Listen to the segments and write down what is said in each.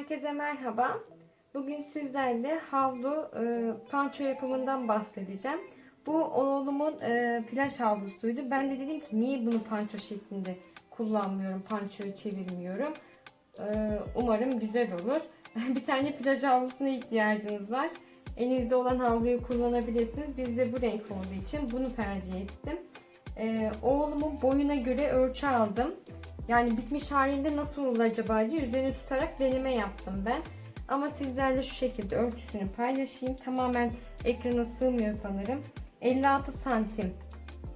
Herkese merhaba. Bugün sizlerle havlu e, panço yapımından bahsedeceğim. Bu oğlumun e, plaj havlusuydu. Ben de dedim ki niye bunu panço şeklinde kullanmıyorum, pançoyu çevirmiyorum. E, umarım güzel olur. bir tane plaj havlusuna ihtiyacınız var. Elinizde olan havluyu kullanabilirsiniz. Biz de bu renk olduğu için bunu tercih ettim. E, oğlumun boyuna göre ölçü aldım. Yani bitmiş halinde nasıl olur acaba diye üzerine tutarak deneme yaptım ben. Ama sizlerle şu şekilde ölçüsünü paylaşayım. Tamamen ekrana sığmıyor sanırım. 56 santim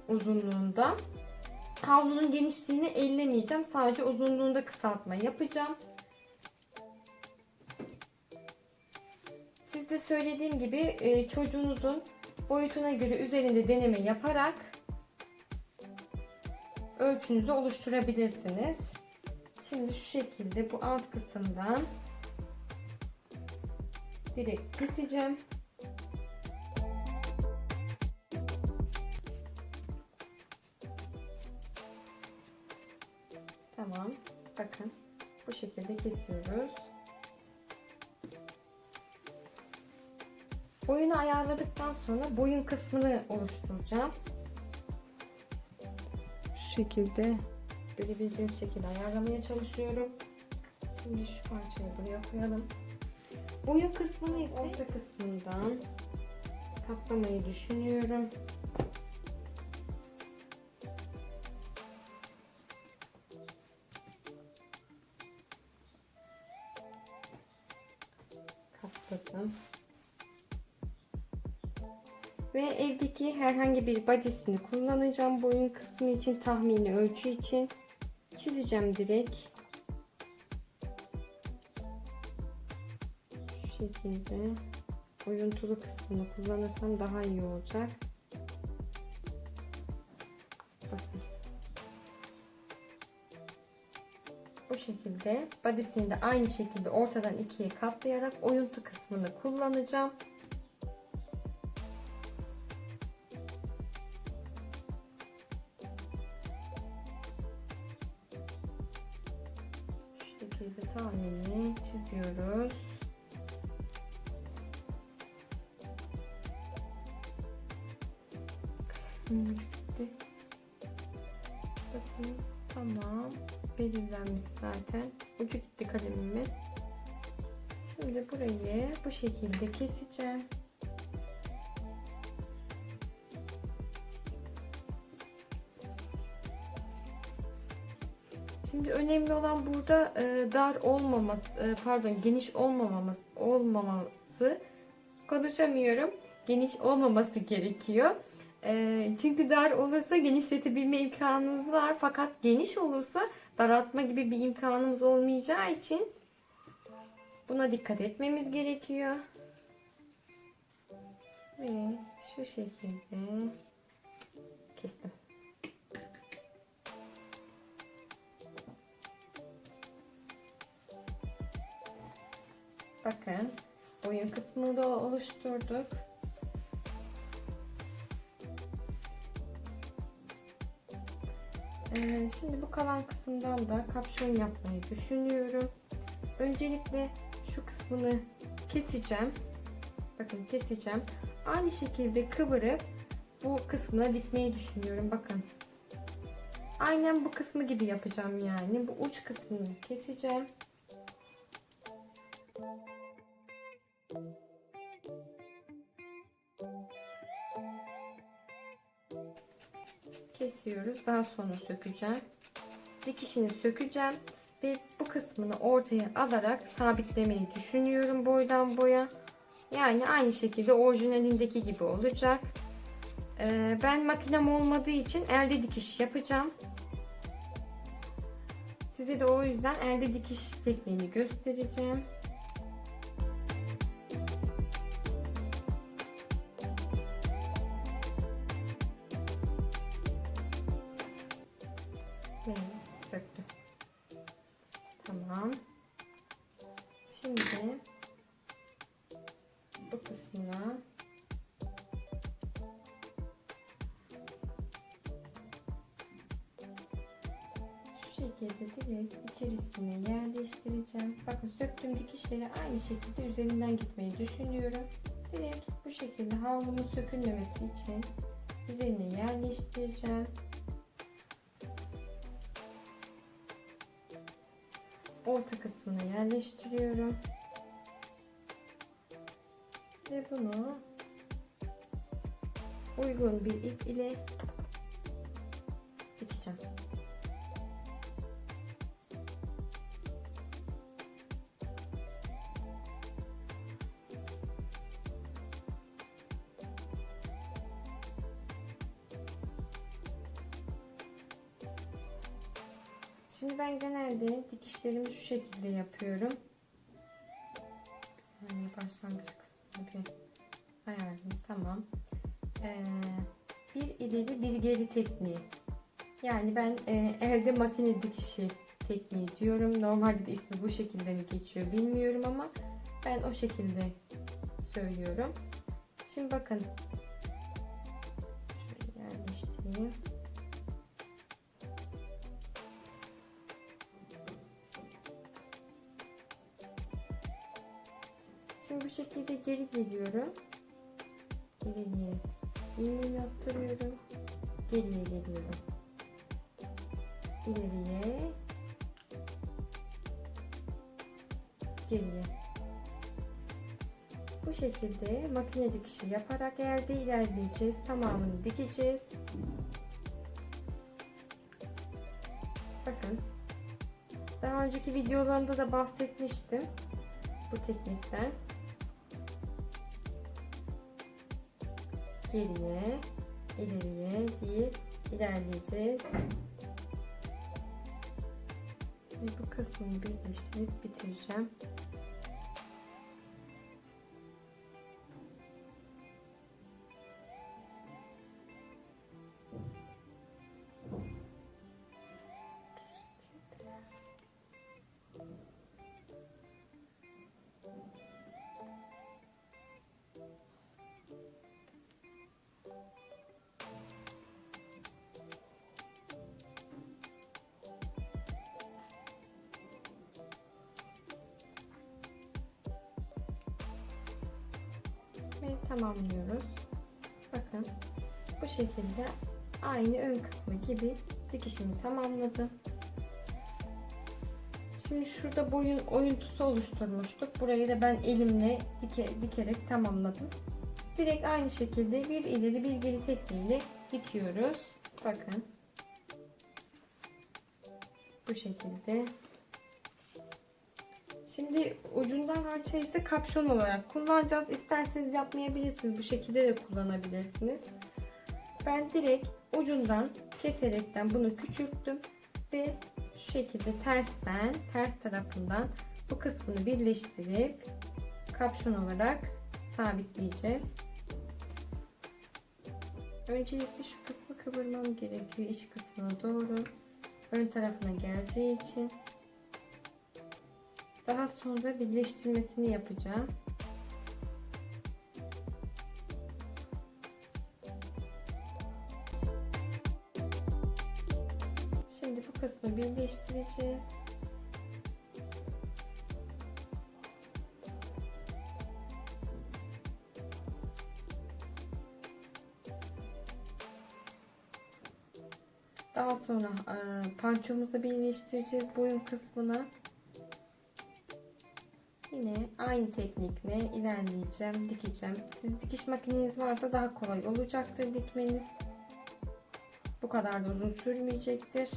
uzunluğunda. Havlunun genişliğini ellemeyeceğim. Sadece uzunluğunda kısaltma yapacağım. Siz de söylediğim gibi e, çocuğunuzun boyutuna göre üzerinde deneme yaparak ölçünüzü oluşturabilirsiniz. Şimdi şu şekilde bu alt kısımdan direkt keseceğim. Tamam. Bakın bu şekilde kesiyoruz. Boyunu ayarladıktan sonra boyun kısmını oluşturacağız. Şekilde görebildiğiniz şekilde ayarlamaya çalışıyorum. Şimdi şu parçayı buraya koyalım. Boyun kısmını ise orta kısmından katlamayı düşünüyorum. Herhangi bir badisini kullanacağım. Boyun kısmı için tahmini ölçü için çizeceğim direkt. Şu şekilde oyuntulu kısmını kullanırsam daha iyi olacak. Bakın. Bu şekilde badisini de aynı şekilde ortadan ikiye katlayarak oyuntu kısmını kullanacağım. Şekilde tahminini çiziyoruz. Gitti. Bakın tamam belirlenmiş zaten. Ucu gitti kalemimin. Şimdi burayı bu şekilde keseceğim. Şimdi önemli olan burada e, dar olmaması, e, pardon geniş olmamamız, olmaması, konuşamıyorum. Geniş olmaması gerekiyor. E, çünkü dar olursa genişletebilme imkanınız var. Fakat geniş olursa daraltma gibi bir imkanımız olmayacağı için buna dikkat etmemiz gerekiyor. Ve şu şekilde boyun kısmını da oluşturduk. Ee, şimdi bu kalan kısımdan da kapşon yapmayı düşünüyorum. Öncelikle şu kısmını keseceğim. Bakın keseceğim. Aynı şekilde kıvırıp bu kısmına dikmeyi düşünüyorum. Bakın. Aynen bu kısmı gibi yapacağım yani. Bu uç kısmını keseceğim. Kesiyoruz. Daha sonra sökeceğim. Dikişini sökeceğim. Ve bu kısmını ortaya alarak sabitlemeyi düşünüyorum boydan boya. Yani aynı şekilde orijinalindeki gibi olacak. Ee, ben makinem olmadığı için elde dikiş yapacağım. Size de o yüzden elde dikiş tekniğini göstereceğim. Kısmına şu şekilde direkt içerisine yerleştireceğim. Bakın söktüğüm dikişleri aynı şekilde üzerinden gitmeyi düşünüyorum. Direkt bu şekilde havlumun sökülmemesi için üzerine yerleştireceğim. Orta kısmına yerleştiriyorum. Ve bunu uygun bir ip ile dikeceğim. Şimdi ben genelde dikişlerimi şu şekilde yapıyorum. Bir saniye başlangıç bir ayarlayayım. Tamam. Ee, bir ileri bir geri tekniği. Yani ben e, elde makine dikişi tekniği diyorum. Normalde de ismi bu şekilde mi geçiyor bilmiyorum ama ben o şekilde söylüyorum. Şimdi bakın. Şöyle yerleştireyim. Şimdi bu şekilde geri geliyorum. İleriye ilmeğimi attırıyorum. Geriye geliyorum. İleriye geriye. Bu şekilde makine dikişi yaparak elde ilerleyeceğiz. Tamamını dikeceğiz. Bakın. Daha önceki videolarımda da bahsetmiştim bu teknikten. Geriye, ileriye diye ilerleyeceğiz. Ve bu kısmını birleştirip bitireceğim. Tamamlıyoruz. Bakın bu şekilde aynı ön kısmı gibi dikişimi tamamladım. Şimdi şurada boyun oyuntusu oluşturmuştuk. Burayı da ben elimle dike, dikerek tamamladım. Direkt aynı şekilde bir ileri bir geri tekniğiyle dikiyoruz. Bakın. Bu şekilde. Şimdi ucundan parça ise kapşon olarak kullanacağız. İsterseniz yapmayabilirsiniz. Bu şekilde de kullanabilirsiniz. Ben direkt ucundan keserekten bunu küçülttüm ve şu şekilde tersten, ters tarafından bu kısmını birleştirip kapşon olarak sabitleyeceğiz. Öncelikle şu kısmı kıvırmam gerekiyor iç kısmına doğru. Ön tarafına geleceği için. Daha sonra birleştirmesini yapacağım. Şimdi bu kısmı birleştireceğiz. Daha sonra e, pançomuzu birleştireceğiz boyun kısmına. Yine aynı teknikle ilerleyeceğim, dikeceğim. Siz dikiş makineniz varsa daha kolay olacaktır dikmeniz. Bu kadar da uzun sürmeyecektir.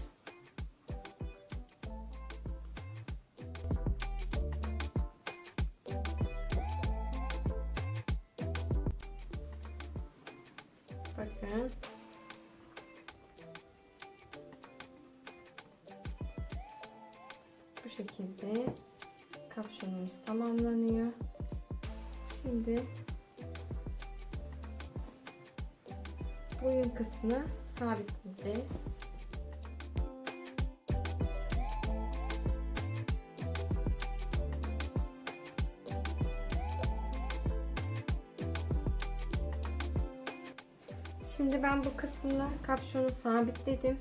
Boyun kısmını sabitleyeceğiz. Şimdi ben bu kısmına kapşonu sabitledim.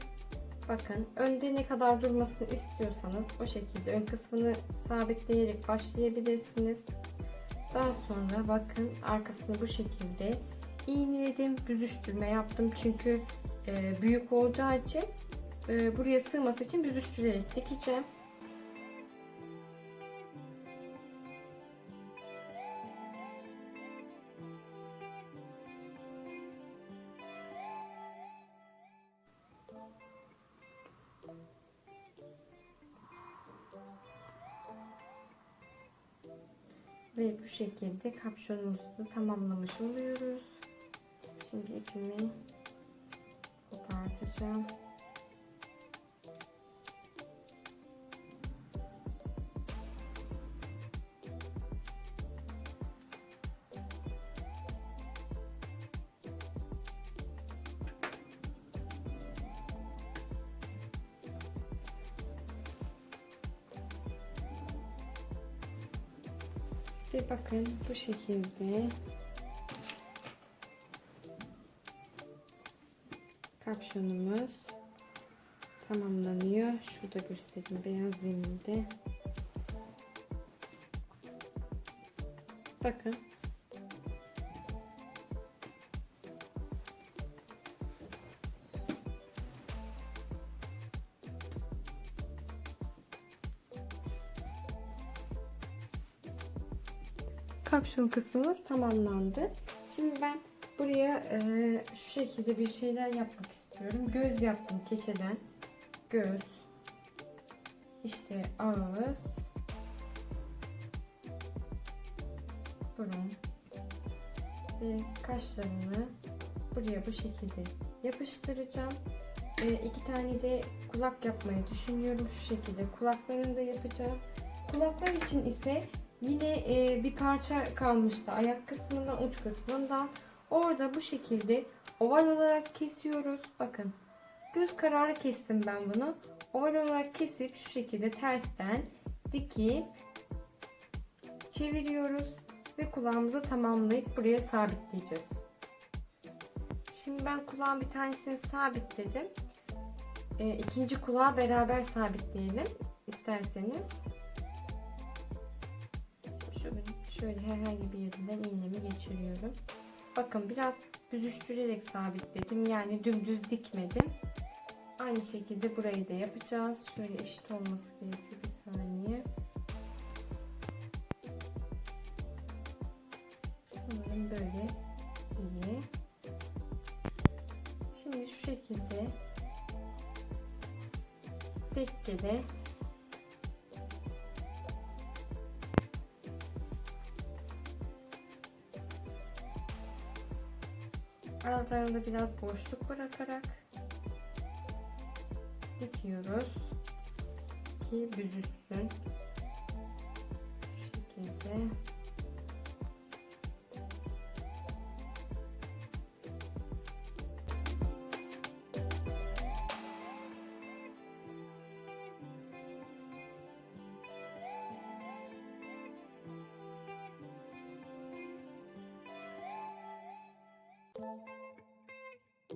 Bakın önde ne kadar durmasını istiyorsanız o şekilde ön kısmını sabitleyerek başlayabilirsiniz. Daha sonra bakın arkasını bu şekilde iğneledim, büzüştürme yaptım çünkü e, büyük olacağı için e, buraya sığması için büzüştürerek dikeceğim. Ve bu şekilde kapşonumuzu tamamlamış oluyoruz. Şimdi ipimi kopartacağım. Ve bakın bu şekilde kapşonumuz tamamlanıyor. Şurada göstereyim beyaz zeminde. Bakın. kapşon kısmımız tamamlandı. Şimdi ben buraya e, şu şekilde bir şeyler yapmak istiyorum. Göz yaptım keçeden. Göz. İşte ağız. Burun. Ve kaşlarını buraya bu şekilde yapıştıracağım. E, iki tane de kulak yapmayı düşünüyorum. Şu şekilde kulaklarını da yapacağız. Kulaklar için ise Yine e, bir parça kalmıştı ayak kısmından uç kısmından. Orada bu şekilde oval olarak kesiyoruz. Bakın göz kararı kestim ben bunu. Oval olarak kesip şu şekilde tersten dikip çeviriyoruz ve kulağımızı tamamlayıp buraya sabitleyeceğiz. Şimdi ben kulağın bir tanesini sabitledim. E, ikinci kulağı beraber sabitleyelim isterseniz. Şöyle, şöyle herhangi bir yerinden iğnemi geçiriyorum. Bakın biraz büzüştürerek sabitledim. Yani dümdüz dikmedim. Aynı şekilde burayı da yapacağız. Şöyle eşit olması gerekiyor. Aralarında biraz boşluk bırakarak dikiyoruz ki büzüşsün. Şu şekilde. Ve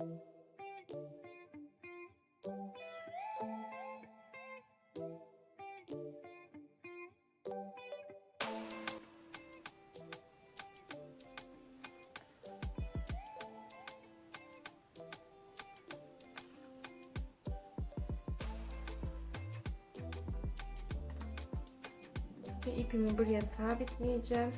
ipimi buraya sabitleyeceğim.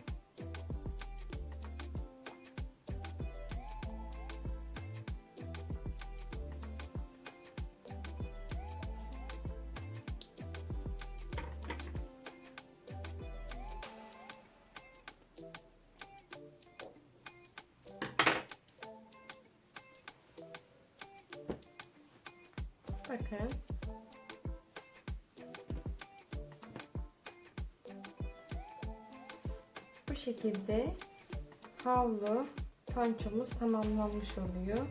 Şekilde havlu pançomuz tamamlanmış oluyor.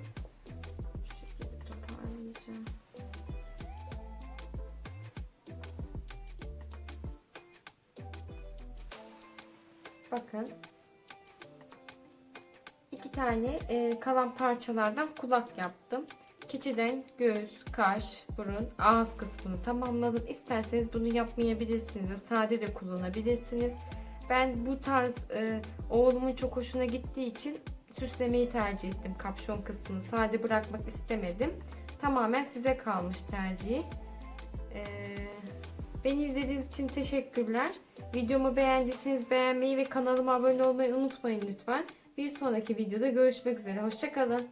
Bakın. iki tane e, kalan parçalardan kulak yaptım. Keçiden göz, kaş, burun, ağız kısmını tamamladım. İsterseniz bunu yapmayabilirsiniz sade de kullanabilirsiniz. Ben bu tarz e, oğlumun çok hoşuna gittiği için süslemeyi tercih ettim. Kapşon kısmını sade bırakmak istemedim. Tamamen size kalmış tercihi. Ee, beni izlediğiniz için teşekkürler. Videomu beğendiyseniz beğenmeyi ve kanalıma abone olmayı unutmayın lütfen. Bir sonraki videoda görüşmek üzere. Hoşçakalın.